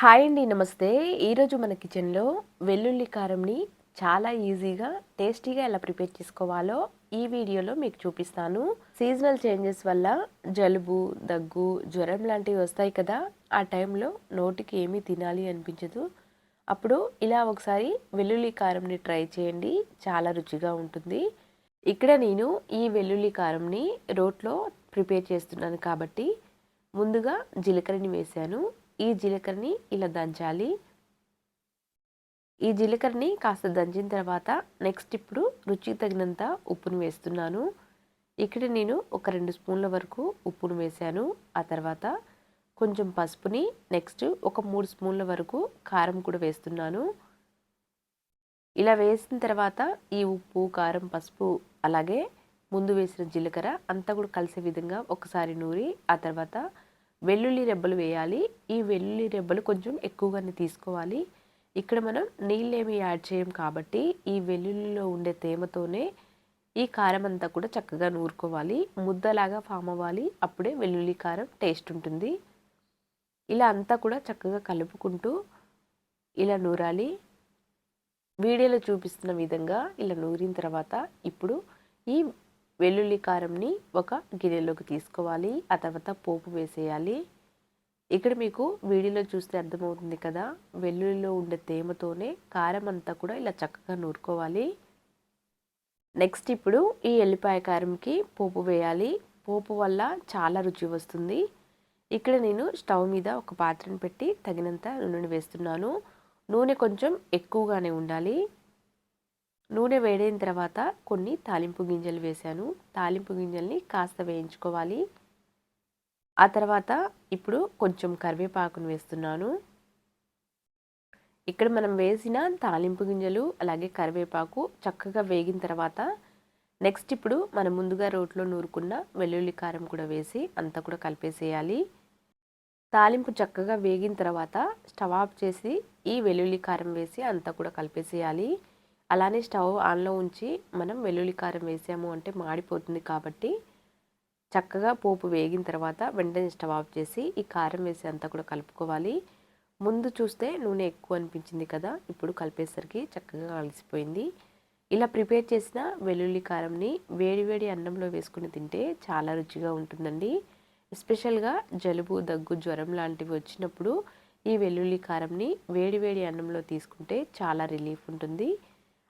Hi అండి నమస్తే. ఈరోజు మన కిచెన్లో వెల్లుల్లి కారంని చాలా ఈజీగా టేస్టీగా ఎలా ప్రిపేర్ చేసుకోవాలో ఈ వీడియోలో మీకు చూపిస్తాను. సీజనల్ చేంజెస్ వల్ల జలుబు దగ్గు జ్వరం లాంటివి వస్తాయి కదా ఆ టైంలో నోటికి ఏమీ తినాలి అనిపించదు. అప్పుడు ఇలా ఒకసారి వెల్లుల్లి కారంని ట్రై చేయండి చాలా రుచిగా ఉంటుంది. ఇక్కడ నేను ఈ వెల్లుల్లి కారంని రోట్లో ప్రిపేర్ చేస్తున్నాను కాబట్టి ముందుగా జీలకర్రని వేశాను. ఈ జీలకర్రని ఇలా దంచాలి. ఈ జీలకర్రని కాస్త దంచిన తర్వాత నెక్స్ట్ ఇప్పుడు రుచికి తగినంత ఉప్పును వేస్తున్నాను. ఇక్కడ నేను ఒక రెండు స్పూన్ల వరకు ఉప్పును వేశాను. ఆ తర్వాత కొంచెం పసుపుని నెక్స్ట్ ఒక మూడు స్పూన్ల వరకు కారం కూడా వేస్తున్నాను. ఇలా వేసిన తర్వాత ఈ ఉప్పు కారం పసుపు అలాగే ముందు వేసిన జీలకర్ర అంతా కూడా కలిసే విధంగా ఒకసారి నూరి ఆ తర్వాత వెల్లుల్లి రెబ్బలు వేయాలి. ఈ వెల్లుల్లి రెబ్బలు కొంచెం ఎక్కువగానే తీసుకోవాలి. ఇక్కడ మనం నీళ్ళేమి యాడ్ చేయం కాబట్టి ఈ వెల్లుల్లిలో ఉండే తేమతోనే ఈ కారం అంతా కూడా చక్కగా నూరుకోవాలి. ముద్దలాగా ఫామ్ అవ్వాలి. అప్పుడే వెల్లుల్లి కారం టేస్ట్ ఉంటుంది. ఇలా అంతా కూడా చక్కగా కలుపుకుంటూ ఇలా నూరాలి. వీడియోలో చూపిస్తున్న విధంగా ఇలా నూరిన తర్వాత ఇప్పుడు ఈ వెల్లుల్లి కారంని ఒక గిన్నెలోకి తీసుకోవాలి. ఆ తర్వాత పోపు వేసేయాలి. ఇక్కడ మీకు వీడియోలో చూస్తే అర్థమవుతుంది కదా వెల్లుల్లిలో ఉండే తేమతోనే కారం అంతా కూడా ఇలా చక్కగా నూరుకోవాలి. నెక్స్ట్ ఇప్పుడు ఈ ఎల్లిపాయ కారంకి పోపు వేయాలి. పోపు వల్ల చాలా రుచి వస్తుంది. ఇక్కడ నేను స్టవ్ మీద ఒక పాత్రను పెట్టి తగినంత నూనెను వేస్తున్నాను. నూనె కొంచెం ఎక్కువగానే ఉండాలి. నూనె వేడైన తర్వాత కొన్ని తాలింపు గింజలు వేశాను. తాలింపు గింజల్ని కాస్త వేయించుకోవాలి. ఆ తర్వాత ఇప్పుడు కొంచెం కరివేపాకును వేస్తున్నాను. ఇక్కడ మనం వేసిన తాలింపు గింజలు అలాగే కరివేపాకు చక్కగా వేగిన తర్వాత నెక్స్ట్ ఇప్పుడు మనం ముందుగా రోట్లో నూరుకున్న వెల్లుల్లి కారం కూడా వేసి అంతా కూడా కలిపేసేయాలి. తాలింపు చక్కగా వేగిన తర్వాత స్టవ్ ఆఫ్ చేసి ఈ వెల్లుల్లి కారం వేసి అంతా కూడా కలిపేసేయాలి. అలానే స్టవ్ ఆన్లో ఉంచి మనం వెల్లుల్లి కారం వేసాము అంటే మాడిపోతుంది కాబట్టి చక్కగా పోపు వేగిన తర్వాత వెంటనే స్టవ్ ఆఫ్ చేసి ఈ కారం వేసి అంతా కూడా కలుపుకోవాలి. ముందు చూస్తే నూనె ఎక్కువ అనిపించింది కదా ఇప్పుడు కలిపేసరికి చక్కగా కలిసిపోయింది. ఇలా ప్రిపేర్ చేసిన వెల్లుల్లి కారంని వేడివేడి అన్నంలో వేసుకుని తింటే చాలా రుచిగా ఉంటుందండి. ఎస్పెషల్గా జలుబు దగ్గు జ్వరం లాంటివి వచ్చినప్పుడు ఈ వెల్లుల్లి కారంని వేడివేడి అన్నంలో తీసుకుంటే చాలా రిలీఫ్ ఉంటుంది.